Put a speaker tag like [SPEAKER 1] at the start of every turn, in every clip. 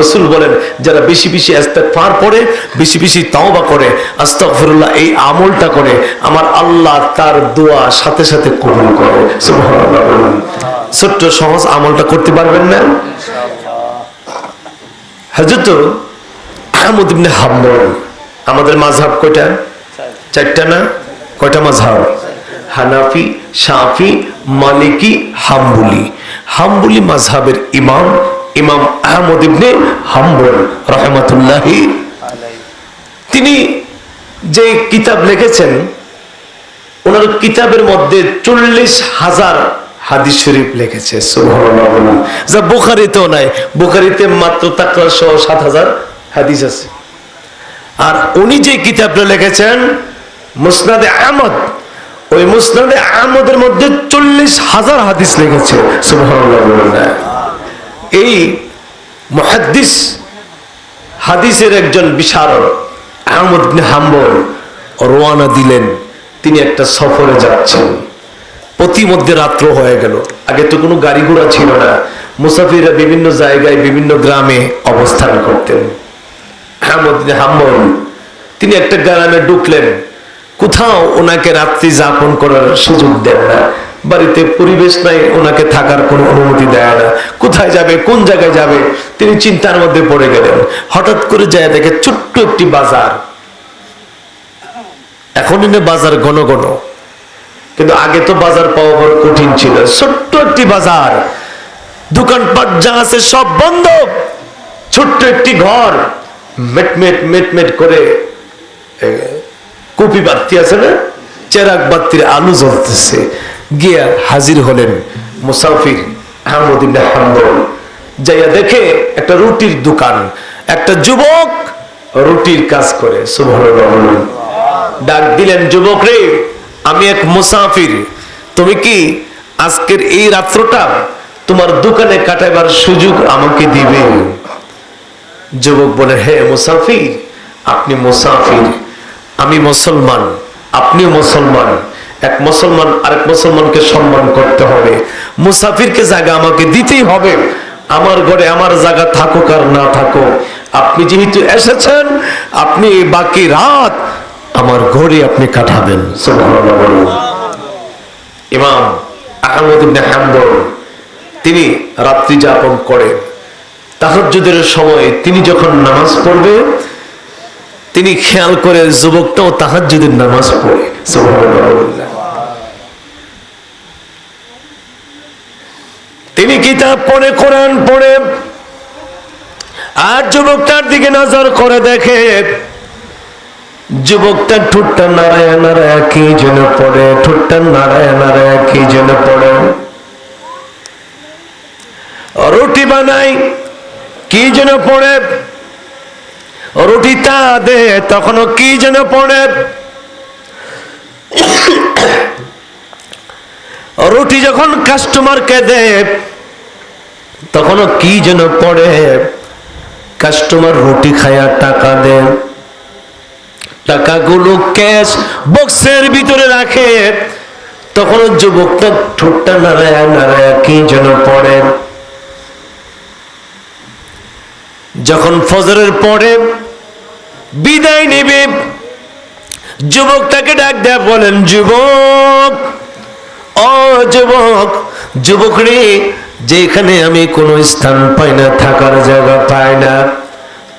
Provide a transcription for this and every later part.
[SPEAKER 1] রসুল বলেন, যারা বেশি বেশি পার পড়ে, বেশি বেশি তাওবা করে, আস্তাগফিরুল্লাহ, এই আমলটা করে, আমার আল্লাহ তার দোয়া সাথে সাথে কবুল করে। ছোট্ট সহজ আমলটা করতে পারবেন না? আহমদ ইবনে হাম্বল, আমাদের মাযহাব কয়টা? চারটা না? কয়টা মাযহাব হানাফি, শাফি, মালিকি, হাম্বুলি। হাম্বুলি মাযহাবের ইমাম ইমাম আহমদ ইবনে হাম্বল, রহমাতুল্লাহি তিনি যে কিতাব লিখেছেন, ওনার কিতাবের মধ্যে চল্লিশ হাজার হাদিস শরীফ লিখেছে যা বুখারিতেও নাই, বুখারিতে মাত্র তাকরা সহ সাত হাজার হাদিস আছে। আর উনি যে কিতাবটা লিখেছেন, মুসনাদে আহমদ, ওই মুসনাদে আহমদের মধ্যে চল্লিশ হাজার হাদিস লিখেছে, সুবহানাল্লাহ। এই মুহাদ্দিস হাদিসের একজন বিশারদ, আহমদ হাম্বল রওয়ানা দিলেন। তিনি একটা সফরে যাচ্ছেন। প্রতিমধ্যে রাত্র হয়ে গেল। আগে তো কোনো গাড়ি ঘোড়া ছিল না। মুসাফিররা বিভিন্ন জায়গায়, বিভিন্ন গ্রামে অবস্থান করতেন। আহমদ হাম্বল, তিনি একটা গ্রামে ঢুকলেন। কোথাও ওনাকে রাত্রি যাপন করার সুযোগ দেন না। বাড়িতে পরিবেশ নাই, ওনাকে থাকার কোনো অনুমতি দেয় না। কোথায় যাবে, কোন জায়গায় যাবে, তিনি চিন্তার মধ্যে পড়ে গেলেন। হঠাৎ করে যায় দেখে ছোট্ট একটি বাজার। এখন এনে বাজার ঘন ঘন। কিন্তু আগে তো বাজার পাওয়া বড় কঠিন ছিল। ছোট্ট একটি বাজার। দোকানপাট যা আছে সব বন্ধ। ছোট্ট একটি ঘর। মেটমেট মেটমেট করে কপি কুপি বাতি আছে না? চেরাক বাতির আলু জ্বলতেছে। গিয়া হাজির হলেন মুসাফির যাইয়া দেখে একটা রুটির দোকান, একটা যুবক রুটির কাজ করে। ডাক দিলেন, যুবক রে, আমি এক মুসাফির, তুমি কি আজকের এই রাত্রটা তোমার দোকানে কাটাইবার সুযোগ আমাকে দিবে যুবক বলে, হে মুসাফির, আপনি মুসাফির, আমি মুসলমান, আপনিও মুসলমান এক মুসলমান, আরেক মুসলমানকে সম্মান করতে হবে। মুসাফিরকে জায়গা আমাকে দিতেই হবে। আমার ঘরে আমার জায়গা থাকুক আর না থাকুক। আপনি যেহেতু এসেছেন, আপনি বাকি রাত আমার ঘরে আপনি কাটাবেন। ইমাম আহমদ ইবনে হাম্বল, তিনি রাত্রি যাপন করেন তাহাজ্জুদের সময় তিনি যখন নামাজ পড়বে, তিনি খেয়াল করে যুবকটাও তাহাজ্জুদের নামাজ পড়ে। সুবহানাল্লাহ। তিনি কিতাব পড়ে, কোরআন পড়ে, আর যুবকটার দিকে নজর করে দেখে, যুবকটা ঠোঁটটা নাড়ায় নাড়ায় কি যেন পড়ে, ঠোঁটটা নাড়ায় নাড়ায় কি যেন পড়ে। রুটি বানাই কি যেন পড়ে। রুটিটা দে তখনও কি যেন পড়ে। রুটি যখন কাস্টমারকে দে তখনও কি যেন পড়ে কাস্টমার রুটি খায়া টাকা দেয়। টাকাগুলো ক্যাশ বক্সের ভিতরে রাখে তখন যুবকটা ঠোঁটটা নাড়ায় নাড়ায় কি যেন পড়ে। যখন ফজরের পরে বিদায় নেবে যুবকটাকে ডাক দেয়া বলেন, যুবক যুবক যুবক রে যেখানে আমি কোনো স্থান পাই না, থাকার জায়গা পাই না।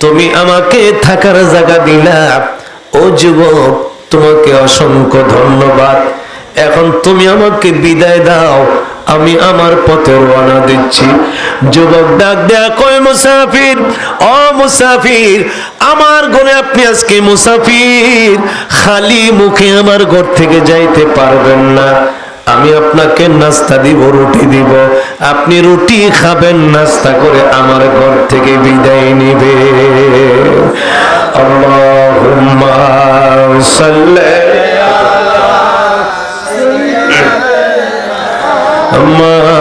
[SPEAKER 1] তুমি আমাকে থাকার জায়গা দিলা। ও যুবক, তোমাকে অসংখ্য ধন্যবাদ। এখন তুমি আমাকে বিদায় দাও। আমি আমার পথে রওনা দিচ্ছি। যুবক ডাক দেয়া কয়, মুসাফির ও মুসাফির, আমার ঘরে আপনি আজকে মুসাফির। খালি মুখে আমার ঘর থেকে যাইতে পারবেন না। আমি আপনাকে নাস্তা দিব, রুটি দিব। আপনি রুটি খাবেন, নাস্তা করে আমার ঘর থেকে বিদায় নিবে।
[SPEAKER 2] আল্লাহ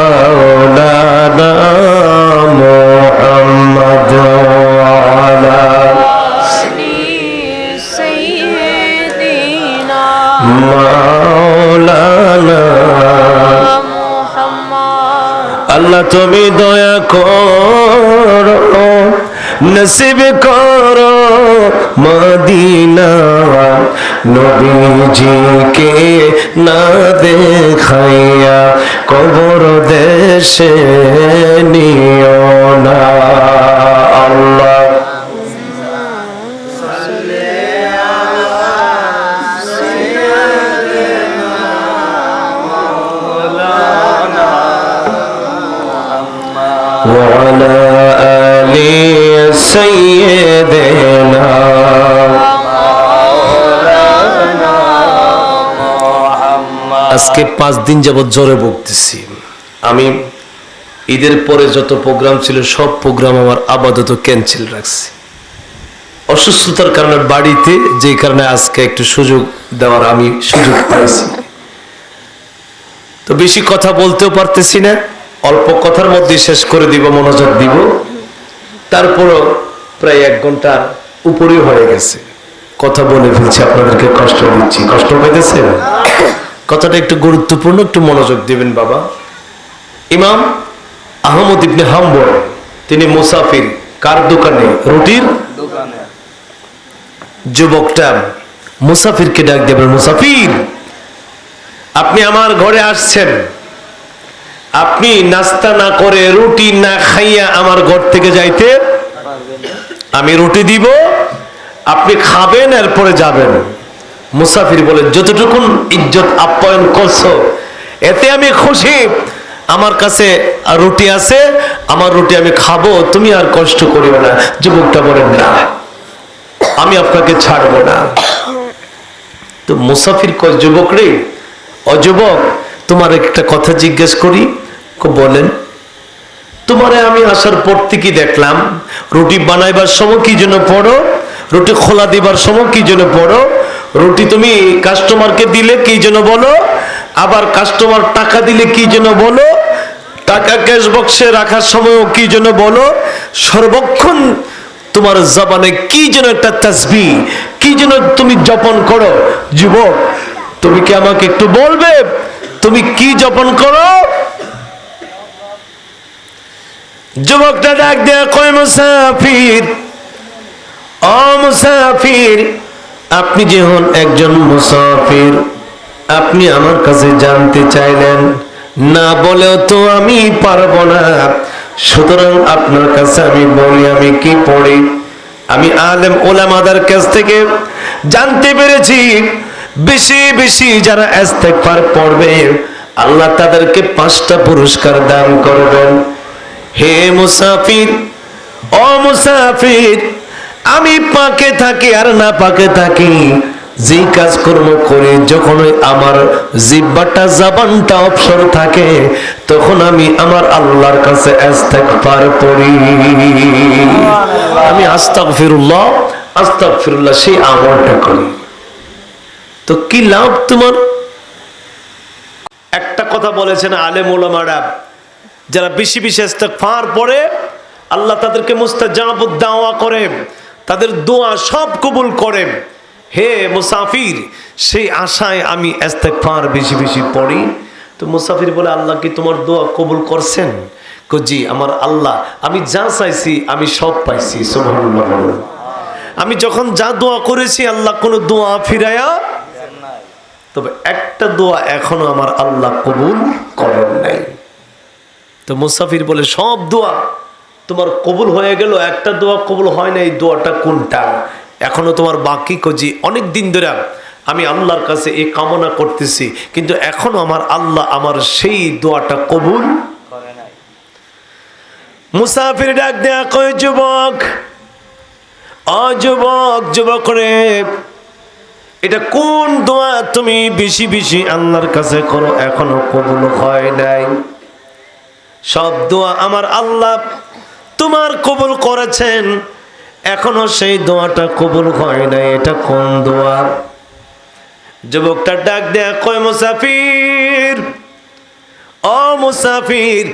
[SPEAKER 1] আল্লাহ তুমি দয়া করো, নসিব করো মদিনা নবীজিকে না দেখাইয়া কবর দেশে নিও না আল্লাহ। وعلى آل سيدنا আজকে পাঁচ দিন যাবৎ জ্বরে ভুগতেছি আমি ঈদের পরে যত প্রোগ্রাম ছিল সব প্রোগ্রাম আমার আপাতত ক্যান্সেল রাখছি অসুস্থতার কারণে বাড়িতে যে কারণে আজকে একটু সুযোগ দেওয়ার আমি সুযোগ পাইছি তো বেশি কথা বলতেও পারতেছি না অল্প কথার মধ্যে শেষ করে দিব মনোযোগ দিব। তারপরও প্রায় এক ঘণ্টার উপরেও হয়ে গেছে। কথা বলে ফেলছি আপনাদেরকে কষ্ট দিচ্ছি। কষ্ট পেতেছেন? কথাটা একটু গুরুত্বপূর্ণ একটু মনোযোগ দিবেন বাবা। ইমাম আহমদ ইবনে হাম্বর তিনি মুসাফির কার দোকানে? রুটির? যুবকটা মুসাফিরকে ডাক দেবেন মুসাফির আপনি আমার ঘরে আসছেন। আপনি নাস্তা না করে রুটি না খাইয়া আমার ঘর থেকে যাইতে আমি রুটি দিব, আপনি খাবেন, এরপরে যাবেন। মুসাফির বলে, যতটুকুন ইজ্জত আপ্যায়ন করছ, এতে আমি খুশি। আমার কাছে রুটি আছে, আমার রুটি আমি খাব, তুমি আর কষ্ট করিও না। যুবকটা বলেন না, আমি আপনাকে ছাড়বো না। তো মুসাফির কয়, যুবক রে, অযুবক তোমার একটা কথা জিজ্ঞেস করি বলেন, তোমারে আমি আসার পর থেকে দেখলাম, রুটি বানাইবার সময় কি জন্য পড়ো, রুটি খোলা দিবার সময় কি জন্য পড়ো, রুটি তুমি কাস্টমারকে দিলে কি জন্য বলো, আবার কাস্টমার টাকা দিলে কি জন্য বলো, টাকা ক্যাশ বক্সে রাখার সময়ও কি জন্য বলো, সর্বক্ষণ তোমার জবানে কি যেন একটা তাসবি, কি যেন তুমি জপন করো, যুবক, তুমি কি আমাকে একটু বলবে? তুমি কি জপন করো? যুবকটা ডাক দেয়া কয়, মুসাফির ও মুসাফির, আপনি যখন একজন মুসাফির, আপনি আমার কাছে জানতে চাইলেন। না বলেও তো আমি পারব না। সুতরাং আপনার কাছে আমি বলি, আমি কি পড়ি? আমি আলেম ওলামাদার কাছ থেকে জানতে পেরেছি বেশি বেশি যারা ইস্তেগফার পড়বে, আল্লাহ তাদেরকে পাঁচটা পুরস্কার দান করবেন। হে মুসাফির, ও মুসাফির, আমি পাকে থাকি আর না পাকে থাকি, যে কাজ কর্ম করি যখন আমার জিব্বাটা জাবানটা অবসর থাকে, তখন আমি আমার আল্লাহর কাছে ইস্তেগফার পড়ি। আমি আস্তাগফিরুল্লাহ আস্তাগফিরুল্লাহ, সেই আমলটা করি। তো কি লাভ তোমার? একটা কথা বলেছেন আলেম ওলামারা, যারা বেশি বেশি ফার পড়ে, আল্লাহ তাদেরকে মুস্তাজাবুদ দাওয়া করে, তাদের দোয়া সব কবুল করে। হে মুসাফির, সেই আশায় আমি ফার বেশি বেশি পড়ি। তো মুসাফির বলে, আল্লাহ কি তোমার দোয়া কবুল করছেন? কো, জি, আমার আল্লাহ, আমি যা চাইছি, আমি সব পাইছি আমি যখন যা দোয়া করেছি, আল্লাহ কোনো দোয়া ফিরায়া তবে একটা দোয়া এখনও আমার আল্লাহ কবুল করেন নাই। তো মুসাফির বলে সব দোয়া তোমার কবুল হয়ে গেল একটা দোয়া কবুল হয় না এই দোয়াটা কোনটা? এখনও তোমার বাকি কজি। অনেক দিন ধরে আমি আল্লাহর কাছে এই কামনা করতেছি কিন্তু এখনও আমার আল্লাহ আমার সেই দোয়াটা কবুল মুসাফির ডাক দেয়া কয় যুবক অযুবক যুবক রে এটা কোন দোয়া তুমি বেশি বেশি আল্লাহর কাছে করো এখনও কবুল হয় নাই? সব দোয়া আমার আল্লাহ তোমার কবুল করেছেন, এখনও সেই দোয়াটা কবুল হয় নাই। এটা কোন দোয়া? যুবকটা ডাক দেয়া, কয় মুসাফির ও মুসাফির,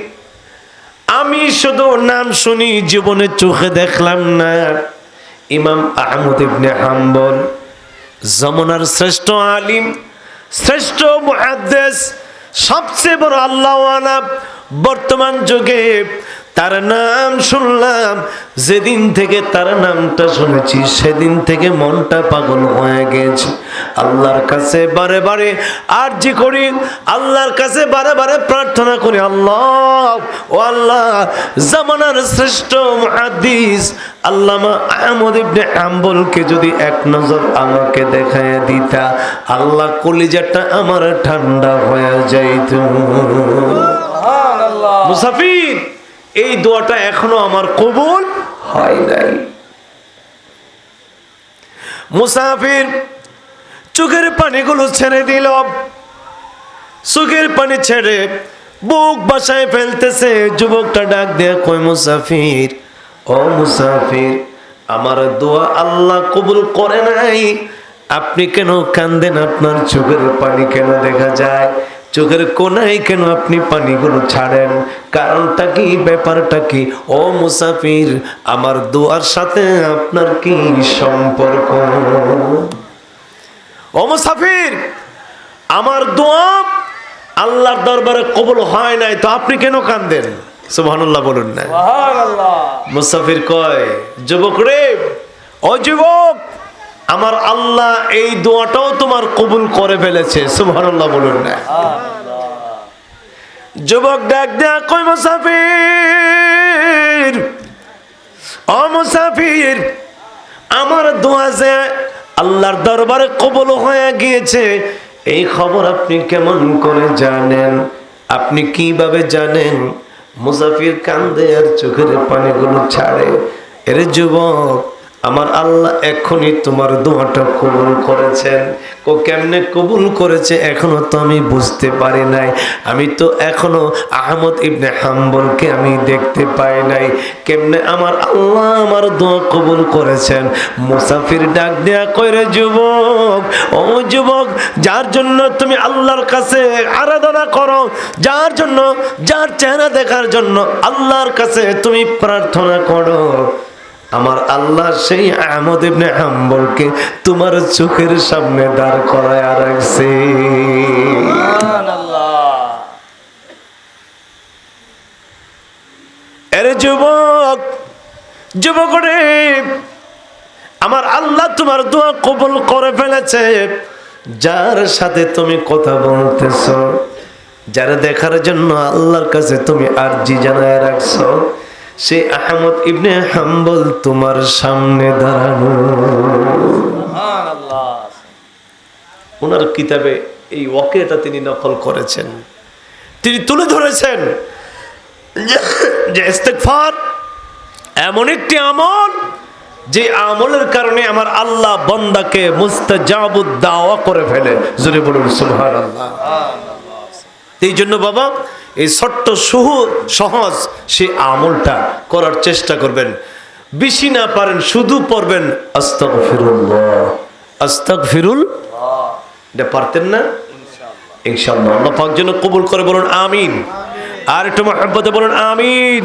[SPEAKER 1] আমি শুধু নাম শুনি, জীবনে চোখে দেখলাম না। ইমাম আহমদ ইবনে হাম্বল জমনার শ্রেষ্ঠ আলিম শ্রেষ্ঠ মহাদ্দেশ সবচেয়ে বড় আল্লাহ বর্তমান যুগে তার নাম শুনলাম যেদিন থেকে তার নামটা শুনেছি সেদিন থেকে মনটা পাগল হয়ে গেছে। আল্লাহর কাছে বারে বারে আরজি করি আল্লাহর কাছে বারে বারে প্রার্থনা করি আল্লাহ ও আল্লাহ জামানার শ্রেষ্ঠ মুহাদ্দিস আল্লামা আহমদ ইবনে হাম্বলকে যদি এক নজর আমাকে দেখায় দিতা আল্লাহ কলিজাটা আমার ঠান্ডা হয়ে যাইত। মুসাফির এই দোয়াটা এখনও আমার কবুল হয় নাই। মুসাফির, চোখের পানিগুলো ছেড়ে দিল। চোখের পানি ছেড়ে বুক বাসায় ফেলতেছে। যুবকটা ডাক দেয়া কই মুসাফির, ও মুসাফির, আমার দোয়া আল্লাহ কবুল করে নাই। আপনি কেন কান্দেন? আপনার চোখের পানি কেন দেখা যায়? চোখের কোনায় কেন আপনি পানিগুলো ছাড়েন? কারণটা কি? ব্যাপারটা কি? ও মুসাফির আমার দোয়ার সাথে আপনার কি সম্পর্ক? ও মুসাফির আমার দোয়া আল্লাহর দরবারে কবুল হয় নাই তো আপনি কেন কান্দেন? সুবহানাল্লাহ বলুন না। মুসাফির কয় যুবক রে ও যুবক আমার আল্লাহ এই দোয়াটাও তোমার কবুল করে ফেলেছে সুবহানাল্লাহ বলুন না। যুবক ডাক দেয়া কই মুসাফির ও মুসাফির আমার দোয়া যে আল্লাহর দরবারে কবুল হয়ে গিয়েছে এই খবর আপনি কেমন করে জানেন? আপনি কীভাবে জানেন? মুসাফির কান্দে আর চোখের পানিগুলো ছাড়ে। এর যুবক আমার আল্লাহ এখনই তোমার দোয়াটা কবুল করেছেন। ও কেমনে কবুল করেছে এখনও তো আমি বুঝতে পারি নাই। আমি তো এখনও আহমদ ইবনে হাম্বলকে আমি দেখতে পাই নাই। কেমনে আমার আল্লাহ আমার দোয়া কবুল করেছেন। মুসাফির ডাক দেয়া কইরে, যুবক, ও যুবক, যার জন্য তুমি আল্লাহর কাছে আরাধনা করো, যার জন্য, যার চেহারা দেখার জন্য আল্লাহর কাছে তুমি প্রার্থনা করো। আমার আল্লাহ সেই আহমদ ইবনে হাম্বলকে তোমার চোখের সামনে দাঁড় করায় রাখছে। যুবক যুবক আমার আল্লাহ তোমার দোয়া কবুল করে ফেলেছে। যার সাথে তুমি কথা বলতেছ, যারা দেখার জন্য আল্লাহর কাছে তুমি আরজি জানায় রাখছো। সে আহমদ ইবনে হাম্বল তোমার সামনে দাঁড়ানো। ওনার কিতাবে এই ওয়াকেটা তিনি নকল করেছেন। তিনি তুলে ধরেছেন যে- ইস্তেগফার এমন একটি আমল যে আমলের কারণে আমার আল্লাহ বন্দাকে মুস্তাজাবুদ দাওয়া করে ফেলে। জোরে বলুন সুবহানাল্লাহ। এই জন্য বাবা এই ছোট্ট সুহ সহজ সে আমলটা করার চেষ্টা করবেন। বেশি না পারেন শুধু পড়বেন আস্তক ফিরুল আস্তক ফিরুল এটা পারতেন না? ইনশাল্লাহ আল্লাহ পাক যেন কবুল করে বলুন আমিন। আর একটু মহাব্বতে বলুন আমিন।